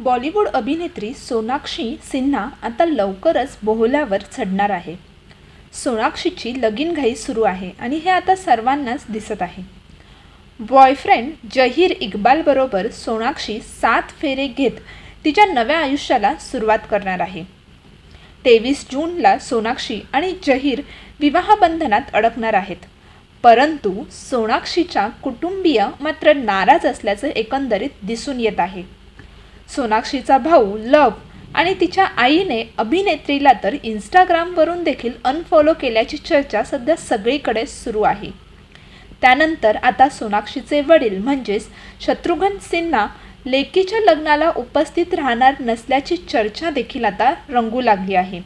बॉलिवूड अभिनेत्री सोनाक्षी सिन्हा आता लवकरच बोहल्यावर चढणार आहे. सोनाक्षीची लगीनघाई सुरू आहे आणि हे आता सर्वांनाच दिसत आहे. बॉयफ्रेंड जहीर इक्बालबरोबर सोनाक्षी सात फेरे घेत तिच्या नव्या आयुष्याला सुरुवात करणार आहे. तेवीस जूनला सोनाक्षी आणि जहीर विवाहबंधनात अडकणार आहेत. परंतु सोनाक्षीच्या कुटुंबीय मात्र नाराज असल्याचं एकंदरीत दिसून येत आहे. सोनाक्षीचा भाऊ लव आणि तिच्या आईने अभिनेत्रीला तर इंस्टाग्रामवरून देखील अनफॉलो केल्याची चर्चा सध्या सगळीकडे सुरू आहे. त्यानंतर आता सोनाक्षीचे वडील म्हणजेच शत्रुघ्न सिन्हा लेकीच्या लग्नाला उपस्थित राहणार नसल्याची चर्चा देखील आता रंगू लागली आहे.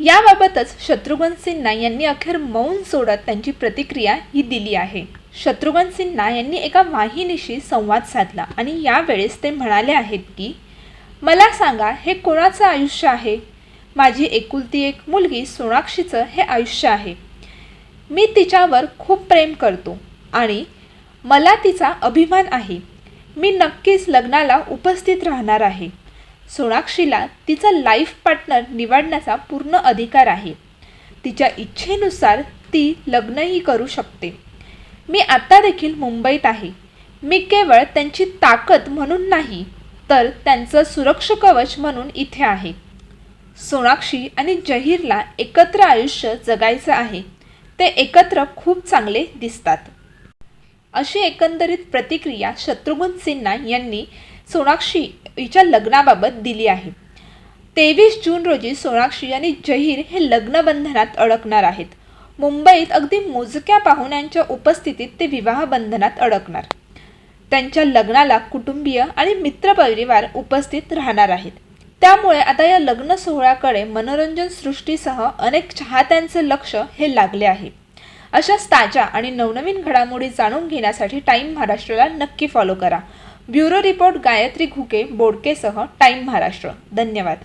याबाबतच शत्रुघ्न सिन्हा यांनी अखेर मौन सोडत त्यांची प्रतिक्रिया ही दिली आहे. शत्रुघ्न सिन्हा यांनी एका वाहिनीशी संवाद साधला आणि यावेळेस ते म्हणाले आहेत की मला सांगा हे कोणाचं आयुष्य आहे? माझी एकुलती एक मुलगी सोनाक्षीचं हे आयुष्य आहे. मी तिच्यावर खूप प्रेम करतो आणि मला तिचा अभिमान आहे. मी नक्कीच लग्नाला उपस्थित राहणार आहे. सोनाक्षीला तिचा लाईफ पार्टनर निवडण्याचा पूर्ण अधिकार आहे. तिच्या इच्छेनुसार ती लग्नही करू शकते. मी आत्ता देखील मुंबईत आहे. मी केवळ त्यांची ताकद म्हणून नाही तर त्यांचं सुरक्षा कवच म्हणून इथे आहे. सोनाक्षी आणि जहीरला एकत्र आयुष्य जगायचं आहे. ते एकत्र खूप चांगले दिसतात. अशी एकंदरीत प्रतिक्रिया शत्रुघ्न सिन्हा यांनी सोनाक्षी हिच्या लग्नाबाबत दिली आहे. तेवीस जून रोजी सोनाक्षी आणि जहीर हे लग्नबंधनात अडकणार आहेत. मुंबईत अगदी मोजक्या पाहुण्यांच्या उपस्थितीत ते विवाहबंधनात अडकणार. त्यांच्या लग्नाला कुटुंबीय आणि मित्रपरिवार उपस्थित राहणार आहेत. त्यामुळे आता या लग्न सोहळ्याकडे मनोरंजन सृष्टीसह अनेक चाहत्यांचे लक्ष हे लागले आहे. अशाच ताज्या आणि नवनवीन घडामोडी जाणून घेण्यासाठी टाईम महाराष्ट्राला नक्की फॉलो करा. ब्युरो रिपोर्ट गायत्री घुके बोडकेसह टाईम महाराष्ट्र. धन्यवाद.